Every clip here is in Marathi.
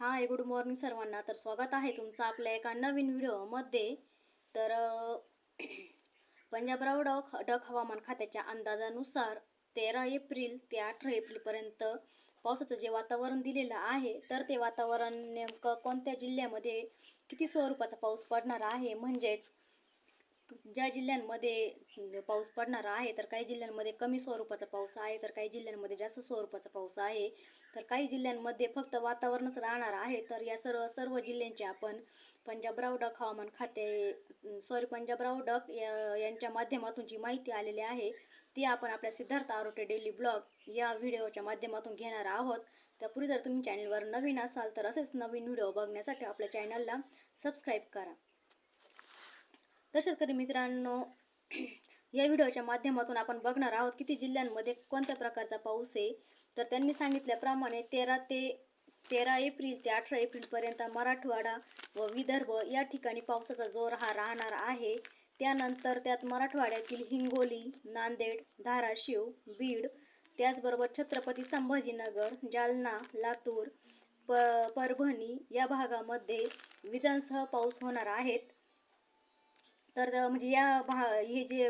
हाय गुड मॉर्निंग सर्वांना. तर स्वागत आहे तुमचं आपल्या एका नवीन व्हिडिओमध्ये. तर पंजाबराव डॉक डक हवामान खात्याच्या अंदाजानुसार तेरा एप्रिल ते अठरा एप्रिलपर्यंत पावसाचं जे वातावरण दिलेलं आहे तर ते वातावरण नेमकं कोणत्या जिल्ह्यामध्ये किती स्वरूपाचा पाऊस पडणार आहे? म्हणजेच ज्या जिल्ह्यांमध्ये पाऊस पडणारा आहे तर काही जिल्ह्यांमध्ये कमी स्वरूपाचा पाऊस आहे तर काही जिल्ह्यांमध्ये जास्त स्वरूपाचा पाऊस आहे. तर काही जिल्ह्यांमध्ये फक्त वातावरणच राहणार आहे तर या सर्व सर्व जिल्ह्यांचे आपण पंजाबराव डक हवामान खाते सॉरी पंजाबराव डक या- यांच्या माध्यमातून जी माहिती आलेली आहे ती आपण आपल्या सिद्धार्थ आरोटे डेली ब्लॉग या व्हिडिओच्या माध्यमातून घेणार आहोत. त्यापूर्वी जर तुम्ही चॅनलवर नवीन असाल तर असेच नवीन व्हिडिओ बघण्यासाठी आपल्या चॅनलला सबस्क्राईब करा. तर शेतकरी मित्रांनो या व्हिडिओच्या माध्यमातून आपण बघणार आहोत किती जिल्ह्यांमध्ये कोणत्या प्रकारचा पाऊस आहे. तर त्यांनी सांगितल्याप्रमाणे तेरा ते तेरा एप्रिल ते अठरा एप्रिलपर्यंत मराठवाडा व विदर्भ या ठिकाणी पावसाचा जोर हा राहणार आहे. त्यानंतर त्यात मराठवाड्यातील हिंगोली नांदेड धाराशिव बीड त्याचबरोबर छत्रपती संभाजीनगर जालना लातूर प परभणी या भागामध्ये विजांसह पाऊस होणार आहेत. तर म्हणजे या भा हे जे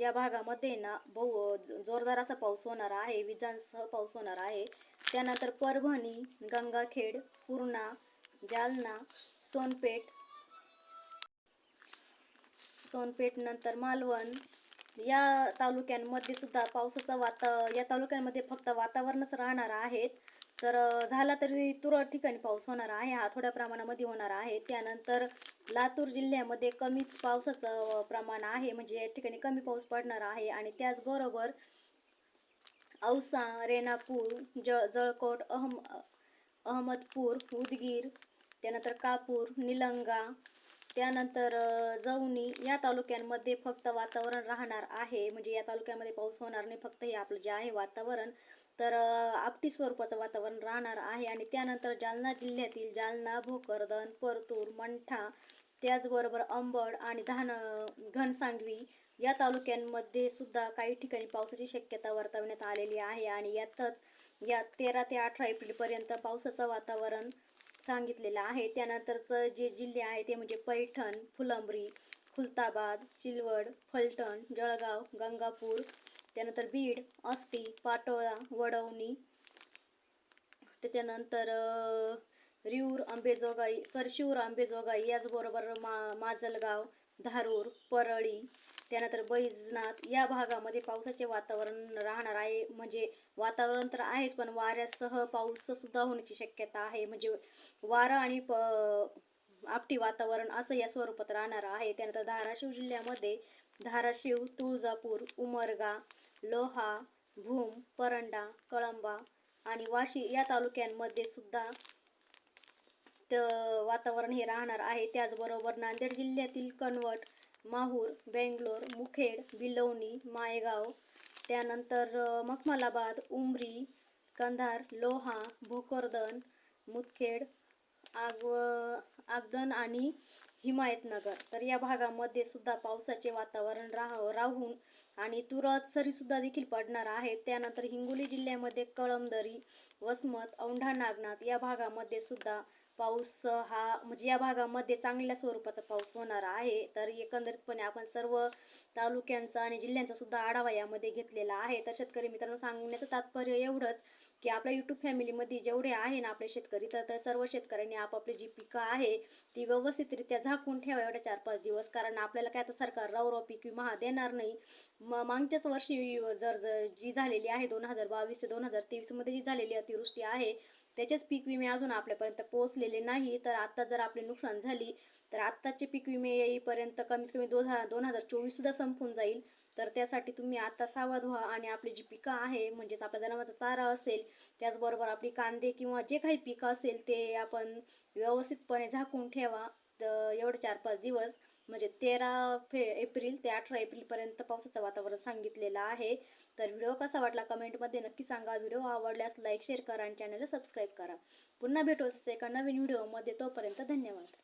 या भागामध्ये ना बहु जोरदार असा पाऊस होणार आहे विजांसह पाऊस होणार आहे. त्यानंतर परभणी गंगाखेड पूर्णा जालना सोनपेठ सोनपेठ नंतर मालवण. या तालुक्यांमध्ये सुद्धा पावसाचं वाता या तालुक्यांमध्ये फक्त वातावरणच राहणार आहेत. तर झाला तरी तुरळक ठिकाणी पाऊस होणार आहे. हा थोड्या प्रमाणामध्ये होणार आहे. त्यानंतर लातूर जिल्ह्यामध्ये कमी पावसाचं प्रमाण आहे. म्हणजे या ठिकाणी कमी पाऊस पडणार आहे. आणि त्याचबरोबर औसा रेणापूर ज जळकोट अहम अहमदपूर उदगीर त्यानंतर कापूर निलंगा त्यानंतर अ, जवनी या तालुक्यांमध्ये फक्त वातावरण राहणार आहे. म्हणजे या तालुक्यामध्ये पाऊस होणार नाही. फक्त हे आपलं जे आहे वातावरण. तर आपटी स्वरूपाचं वातावरण राहणार आहे आणि त्यानंतर जालना जिल्ह्यातील जालना भोकरदन परतूर मंठा त्याचबरोबर अंबड आणि धान घनसांगवी या तालुक्यांमध्ये सुद्धा काही ठिकाणी पावसाची शक्यता वर्तवण्यात आलेली आहे आणि यातच या तेरा ते अठरा एप्रिलपर्यंत पावसाचं वातावरण सांगितलेलं आहे. त्यानंतरचं जे जिल्हे आहे ते म्हणजे पैठण फुलंब्री खुलताबाद चिलवड फलटण जळगाव गंगापूर त्यानंतर बीड अस्टी पाटोळा वडवणी त्याच्यानंतर रिऊर आंबेजोगाई सॉरी शिऊर आंबेजोगाई याचबरोबर मा माजलगाव धारूर परळी त्यानंतर बैजनाथ या भागामध्ये पावसाचे वातावरण राहणार आहे. म्हणजे वातावरण तर आहेच पण वाऱ्यासह पाऊस सुद्धा होण्याची शक्यता आहे. म्हणजे वारं आणि प आपटी वातावरण असं या स्वरूपात राहणार आहे. त्यानंतर धाराशिव जिल्ह्यामध्ये धाराशिव तुळजापूर उमरगा लोहा भूम परंडा कळंबा आणि वाशी या तालुक्यांमध्ये सुद्धा त- वातावरण हे राहणार आहे. त्याचबरोबर नांदेड जिल्ह्यातील कनवट माहूर बेंगलोर मुखेड बिलवणी मायगाव त्यानंतर मखमलाबाद उमरी कंधार लोहा भोकरदन मुदखेड आगव आगदन आणि हिमायतनगर. तर या भागामध्ये सुद्धा पावसाचे वातावरण राह राहून आणि तुरत सरीसुद्धा देखील पडणार आहेत. त्यानंतर हिंगोली जिल्ह्यामध्ये कळमदरी वसमत औंढा नागनाथ या भागामध्ये सुद्धा पाऊस हा म्हणजे या भागामध्ये चांगल्या स्वरूपाचा पाऊस होणार आहे. तर एकंदरीतपणे आपण सर्व तालुक्यांचा आणि जिल्ह्यांचा सुद्धा आढावा यामध्ये घेतलेला आहे. तर शेतकरी मित्रांनो सांगण्याचं तात्पर्य एवढंच की आपल्या यूट्यूब फॅमिलीमध्ये जेवढे आहे ना आपले शेतकरी तर तर सर्व शेतकऱ्यांनी आपापली जी पिकं आहे ती व्यवस्थितरित्या झाकून ठेवा एवढ्या चार पाच दिवस. कारण आपल्याला काय आता सरकार राव पीक विमा देणार नाही. म मागच्याच वर्षी जर जी झालेली आहे दोन हजार बावीस ते दोन हजार तेवीसमध्ये जी झालेली अतिवृष्टी आहे त्याचेच पीक विमे अजून आपल्यापर्यंत पोहोचलेले नाही. तर आत्ता जर आपले नुकसान झाली तर आत्ताचे पीक विमे येईपर्यंत कमीत कमी दोन हजार दोन हजार चोवीससुद्धा संपून जाईल. तर त्यासाठी तुम्ही आत्ता सावध व्हा आणि आपली जी पिकं आहे म्हणजेच आपल्या जनावरचा चारा असेल त्याचबरोबर आपली कांदे किंवा जे काही पिकं असेल ते आपण व्यवस्थितपणे झाकून ठेवा. तर एवढे चार पाच दिवस. म्हणजे तेरा फे एप्रिल ते अठरा एप्रिलपर्यंत पावसाचं वातावरण सांगितलेलं आहे. तर व्हिडिओ कसा वाटला कमेंटमध्ये नक्की सांगा. व्हिडिओ आवडल्यास लाईक शेअर करा आणि चॅनलला सबस्क्राईब करा. पुन्हा भेटू असं एका नवीन व्हिडिओमध्ये. तोपर्यंत धन्यवाद.